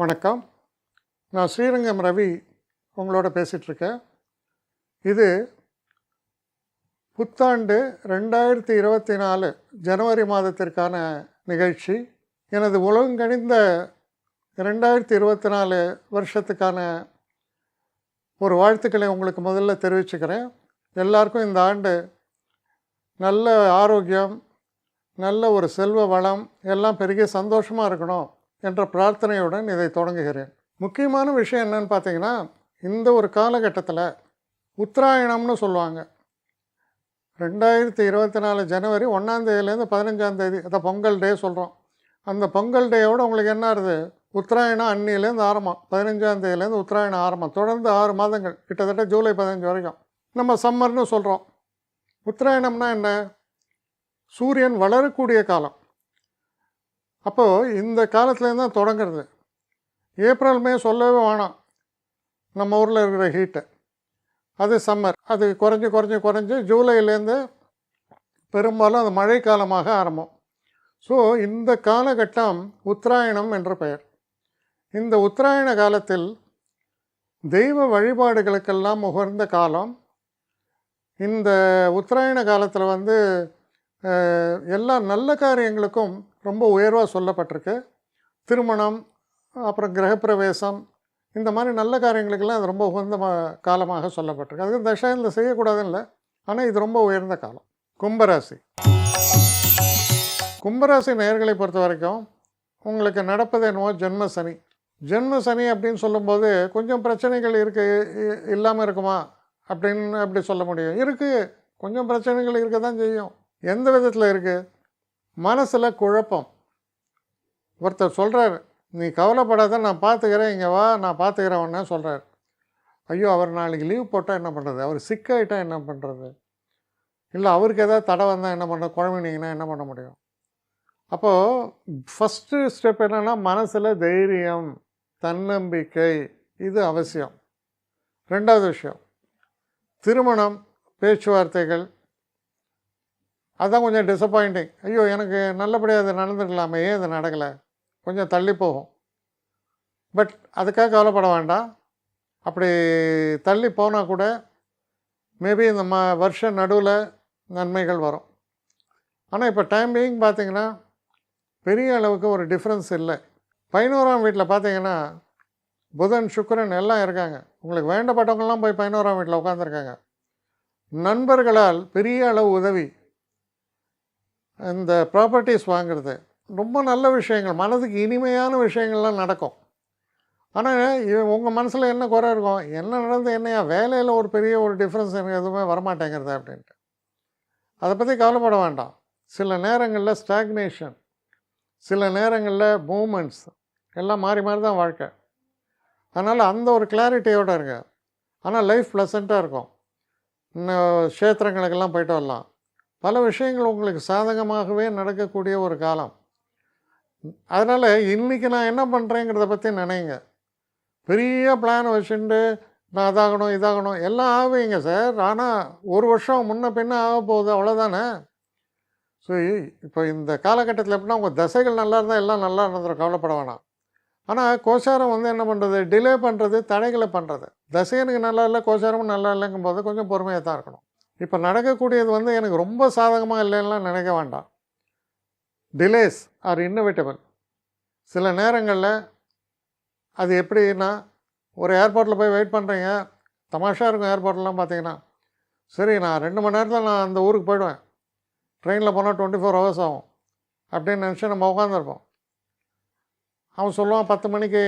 வணக்கம். நான் ஸ்ரீரங்கம் ரவி உங்களோட பேசிகிட்ருக்கேன் இது புத்தாண்டு ரெண்டாயிரத்தி இருபத்தி நாலு ஜனவரி மாதத்திற்கான நிகழ்ச்சி. எனது உலகங்கணிந்த ரெண்டாயிரத்தி இருபத்தி நாலு வருஷத்துக்கான ஒரு வாழ்த்துக்களை உங்களுக்கு முதல்ல தெரிவிச்சுக்கிறேன். எல்லாருக்கும் இந்த ஆண்டு நல்ல ஆரோக்கியம் நல்ல ஒரு செல்வ வளம் எல்லாம் பெருகிய சந்தோஷமாக இருக்கணும். என்ற பிரார்த்தனையுடன் இதை தொடங்குகிறேன். முக்கியமான விஷயம் என்னன்னு பார்த்தீங்கன்னா இந்த ஒரு காலகட்டத்தில் உத்தராயணம்னு சொல்லுவாங்க. ரெண்டாயிரத்தி இருபத்தி நாலு ஜனவரி ஒன்றாந்தேதியிலேருந்து பதினஞ்சாந்தேதி அதை பொங்கல் டே சொல்கிறோம் அந்த பொங்கல் டேயோட உங்களுக்கு என்ன ஆகுது உத்தராயணம் அன்னியிலேருந்து ஆரம்பம். பதினஞ்சாந்தேதியிலேருந்து உத்தராயணம் ஆரம்பம். தொடர்ந்து ஆறு மாதங்கள். கிட்டத்தட்ட ஜூலை பதினஞ்சு வரைக்கும். நம்ம சம்மர்னு சொல்கிறோம் உத்தராயணம்னா என்ன? சூரியன் வளரக்கூடிய காலம். அப்போது இந்த காலத்துலேருந்து தான் தொடங்குறது. ஏப்ரல் மே சொல்லவே வேணாம். நம்ம ஊரில் இருக்கிற ஹீட்டு அது சம்மர் அது குறைஞ்சி குறைஞ்சி குறைஞ்சி ஜூலைலேருந்து பெரும்பாலும் அது மழைக்காலமாக ஆரம்பம். ஸோ இந்த காலகட்டம் உத்தராயணம் என்ற பெயர். இந்த உத்தராயண காலத்தில் தெய்வ வழிபாடுகளுக்கெல்லாம் உகர்ந்த காலம். இந்த உத்தராயண காலத்தில் வந்து எல்லா நல்ல காரியங்களுக்கும் ரொம்ப உயர்வாக சொல்லப்பட்டிருக்கு. திருமணம் அப்புறம் கிரகப்பிரவேசம் இந்த மாதிரி நல்ல காரியங்களுக்கெல்லாம் அது ரொம்ப உகந்த காலமாக சொல்லப்பட்டிருக்கு. அதுக்கு தசாயத்தில் செய்யக்கூடாதுன்னு இல்லை. ஆனால் இது ரொம்ப உயர்ந்த காலம். கும்பராசி. கும்பராசி நேர்களை பொறுத்த வரைக்கும் உங்களுக்கு நடப்பது என்னவோ ஜென்ம சனி. ஜென்ம சனி அப்படின்னு சொல்லும்போது கொஞ்சம் பிரச்சனைகள் இருக்கு இ- இல்லாமல் இருக்குமா? அப்படின்னு அப்படி சொல்ல முடியும். இருக்குது கொஞ்சம் பிரச்சனைகள் இருக்க தான் செய்யும். எந்த விதத்தில் இருக்குது மனசில் குழப்பம். ஒருத்தர் சொல்கிறார் நீ கவலைப்படாத நான் பார்த்துக்கிறேன் இங்கே வா நான் பார்த்துக்கிறேன் உடனே சொல்கிறார் ஐயோ அவர் நாளைக்கு லீவ் போட்டால் என்ன பண்ணுறது அவர் சிக்காயிட்டால் என்ன பண்ணுறது இல்லை அவருக்கு ஏதாவது தடை வந்தால் என்ன பண்ணுறது குழம்பினீங்கன்னா என்ன பண்ண முடியும்? அப்போது ஃபஸ்ட்டு ஸ்டெப் என்னென்னா மனசில் தைரியம் தன்னம்பிக்கை இது அவசியம். ரெண்டாவது விஷயம் திருமணம் பேச்சுவார்த்தைகள் அதுதான் கொஞ்சம் டிசப்பாயிண்டிங் ஐயோ எனக்கு நல்லபடியாக அது நடந்துருக்கலாமே ஏன் இது நடக்கலை? கொஞ்சம் தள்ளி போகும். பட் அதுக்காக கவலைப்பட வேண்டாம். அப்படி தள்ளி போனால் கூட மேபி இந்த ம வருஷ நடுவில் நன்மைகள் வரும். ஆனால் இப்போ டைம் பீயிங் பார்த்தீங்கன்னா பெரிய அளவுக்கு ஒரு டிஃப்ரென்ஸ் இல்லை. பதினோராம் வீட்டில் பார்த்தீங்கன்னா புதன் சுக்கரன் எல்லாம் இருக்காங்க. உங்களுக்கு வேண்டப்பட்டவங்கள்லாம் போய் பதினோராம் வீட்டில் உட்காந்துருக்காங்க நண்பர்களால் பெரிய அளவு உதவி. இந்த ப்ராப்பர்ட்டிஸ் வாங்குறது ரொம்ப நல்ல விஷயங்கள். மனதுக்கு இனிமையான விஷயங்கள்லாம் நடக்கும். ஆனால் உங்கள் மனசில் என்ன குறை இருக்கும் என்ன நடந்து என்னையா வேலையில் ஒரு பெரிய ஒரு டிஃப்ரென்ஸ் எனக்கு எதுவுமே வரமாட்டேங்கிறது அப்படின்ட்டு. அதை பற்றி கவலைப்பட வேண்டாம். சில நேரங்களில் ஸ்டாக்னேஷன் சில நேரங்களில் மூமெண்ட்ஸ் எல்லாம் மாறி மாறி தான் வாழ்க்கை. அதனால் அந்த ஒரு கிளாரிட்டியோடு இருங்க. ஆனால் லைஃப் ப்ளசண்ட்டாக இருக்கும். இன்னும் க்ஷேத்திரங்களுக்கெல்லாம் போயிட்டு வரலாம். பல விஷயங்கள் உங்களுக்கு சாதகமாகவே நடக்கக்கூடிய ஒரு காலம். அதனால் இன்றைக்கி நான் என்ன பண்ணுறேங்கிறத பற்றி நினைங்க. பெரிய பிளான் வச்சுட்டு நான் அதாகணும் இதாகணும் எல்லாம் ஆவீங்க சார். ஆனால் ஒரு வருஷம் முன்ன பின்ன ஆக போகுது அவ்வளோதானே ஸோ இப்போ இந்த காலகட்டத்தில் எப்படின்னா உங்கள் தசைகள் நல்லா இருந்தால் எல்லாம் நல்லா இருந்துடும் கவலைப்பட வேணாம். ஆனால் கோசாரம் வந்து என்ன பண்ணுறது டிலே பண்ணுறது தடைகளை பண்ணுறது தசையனுக்கு நல்லா இல்லை கோசாரமும் நல்லா இல்லைங்கும் போது கொஞ்சம் பொறுமையாக தான் இருக்கணும். இப்போ நடக்கக்கூடியது வந்து எனக்கு ரொம்ப சாதகமாக இல்லைன்னுலாம் நினைக்க வேண்டாம். டிலேஸ் ஆர் இன்னோவேட்டபிள் சில நேரங்களில் அது எப்படின்னா ஒரு ஏர்போர்ட்டில் போய் வெயிட் பண்ணுறீங்க தமாஷாக இருக்கும் ஏர்போர்ட்லாம் பார்த்தீங்கன்னா சரி நான் ரெண்டு மணி நேரத்தில் நான் அந்த ஊருக்கு போயிடுவேன். ட்ரெயினில் போனால் டுவெண்ட்டி ஃபோர் ஹவர்ஸ் ஆகும் அப்படின்னு நினச்சி நம்ம உட்காந்துருப்போம் அவன் சொல்லுவான் பத்து மணிக்கு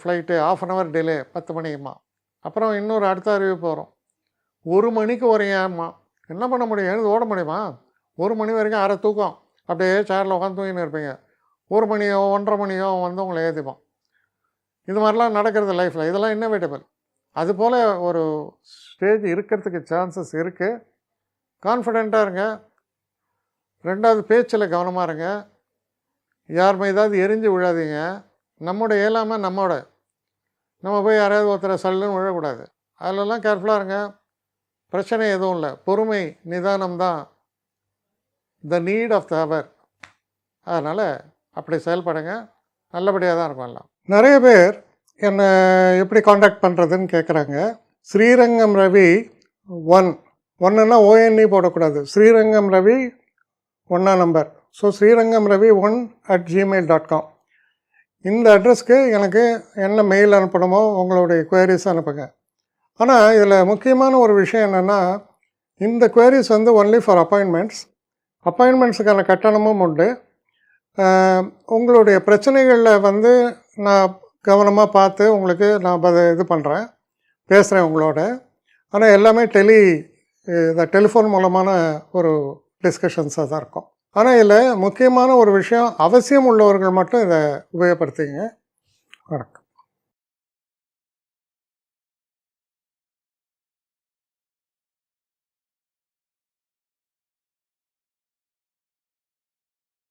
flight half an hour delay பத்து மணிக்குமா அப்புறம் இன்னொரு அடுத்த அறிவிப்பு வரும். ஒரு மணிக்கு ஒரு ஏம்மா என்ன பண்ண முடியும்? எழுந்து ஓட முடியுமா? ஒரு மணி வரைக்கும் அரை தூக்கம். அப்படியே சேரில் உட்காந்து தூங்கின்னு இருப்பீங்க. ஒரு மணியோ ஒன்றரை மணியோ வந்து உங்களை ஏற்றிப்பான் இது மாதிரிலாம் நடக்கிறது லைஃப்பில் இதெல்லாம் இன்னோவேட்டபிள் அதுபோல் ஒரு ஸ்டேஜ் இருக்கிறதுக்கு சான்சஸ் இருக்குது கான்ஃபிடெண்ட்டாக இருங்க. ரெண்டாவது பேச்சில் கவனமாக இருங்க. யார் மீதாவது எரிஞ்சு விழாதீங்க. நம்மோட இயலாமல் நம்மோட. நம்ம போய் யாரையாவது ஒருத்தரை சல்லுன்னு விழக்கூடாது. அதிலெல்லாம் கேர்ஃபுல்லாக இருங்க. பிரச்சனை எதுவும் இல்லை. பொறுமை நிதானம் தான் the need of the hour அதனால் அப்படி செயல்படுங்க. நல்லபடியாக தான் இருக்கும் எல்லாம். நிறைய பேர் என்னை எப்படி காண்டாக்ட் பண்ணுறதுன்னு கேட்குறாங்க ஸ்ரீரங்கம் ரவி ஒன் ஒன்றுன்னா ஓஎன்இ போடக்கூடாது. ஸ்ரீரங்கம் ரவி ஒன்றா number so Srirangam Ravi one at Gmail dot com இந்த அட்ரஸ்க்கு எனக்கு என்ன மெயில் அனுப்பணுமோ உங்களுடைய குயரிஸ் அனுப்புங்க. ஆனால் இதில் முக்கியமான ஒரு விஷயம் என்னென்னா இந்த குவரிஸ் வந்து ஒன்லி ஃபார் அப்பாயின்மெண்ட்ஸ் அப்பாயின்மெண்ட்ஸுக்கான கட்டணமும் உண்டு. உங்களுடைய பிரச்சனைகளில் வந்து நான் கவனமாக பார்த்து உங்களுக்கு நான் இது பண்ணுறேன் பேசுகிறேன் உங்களோட. ஆனால் எல்லாமே டெலி இந்த டெலிஃபோன் மூலமான ஒரு டிஸ்கஷன்ஸாக தான் இருக்கும். ஆனால் இதில் முக்கியமான ஒரு விஷயம் அவசியம் உள்ளவர்கள் மட்டும் இதை உபயோகப்படுத்திங்க வணக்கம்.